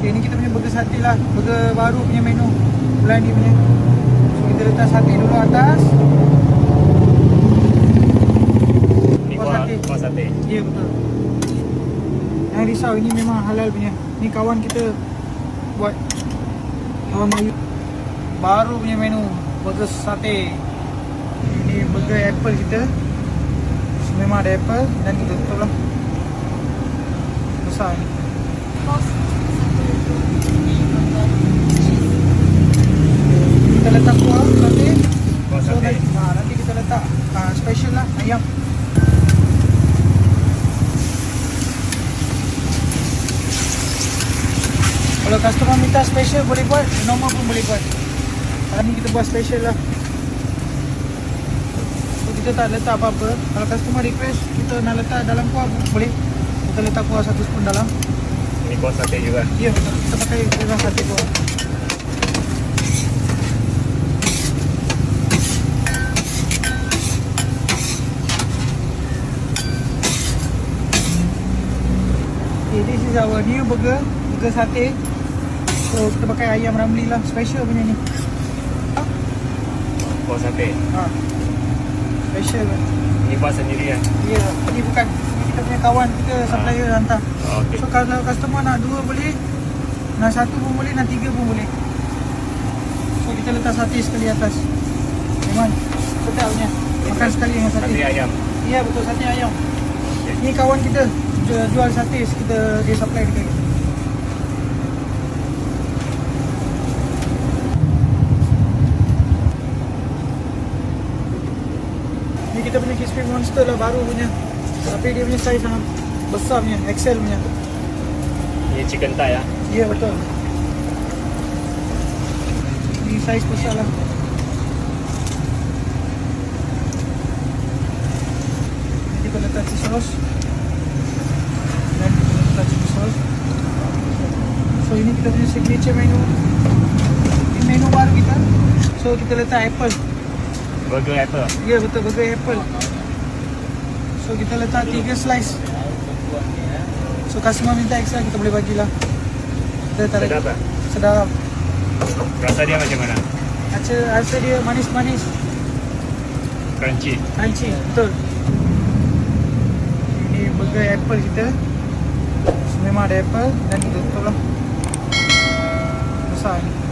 Okay, ni kita punya burger sate lah. Burger baru punya menu. Bulan ni punya. So, kita letak sate dulu atas. Ni Kuah sate. kuah sate. Ya, betul. Jangan risau, ini memang halal punya. Ni kawan kita buat. Kawan Melayu. Baru punya menu. Burger sate. Ini burger apple kita. So, memang ada apple. Dan kita tutup lah. Besar ni letak kuah sate. Kuah So, sate. nanti, ha, nanti kita letak uh, special lah ayam. Kalau customer minta special boleh buat, normal pun boleh buat. Hari ni kita buat special lah. So kita tak letak apa-apa. Kalau customer request kita nak letak dalam kuah boleh. Kita letak kuah satu spoon dalam. Ni kuah sate juga. Ya, kita pakai kurang sate kuah. Okay, this is our new burger, burger sate. So kita pakai ayam ramli lah, special punya ni. Kuah sate. Ha. Special lah. Ni buat sendiri kan? Ya, ini bukan ini kita punya kawan kita supplier hantar. Oh, okey. So kalau customer nak dua boleh Nak satu pun boleh, nak tiga pun boleh So kita letak sate sekali atas Memang sedap punya Makan sekali dengan sate Sate ayam. Ya betul, sate ayam Okey. Ni kawan kita jual sate, kita dia supply dekat kita kita punya crispy monster lah baru punya Tapi dia punya saiz sangat besar punya, XL punya Ni chicken thigh ah. Ya betul. Ni saiz besar lah. Kita letak chili sauce. Dan kita letak chili sauce. So ini kita punya signature menu. Ini menu baru kita. So kita letak apple. Burger apple. Ya betul burger apple. So kita letak 3 slice. So customer minta extra kita boleh bagilah. Kita tarik. Sedap tak? Sedap. Rasa dia macam mana? Rasa, rasa dia manis-manis Crunchy. Crunchy Betul Ini burger apple kita so, Memang ada apple Dan tutup lah Besar ni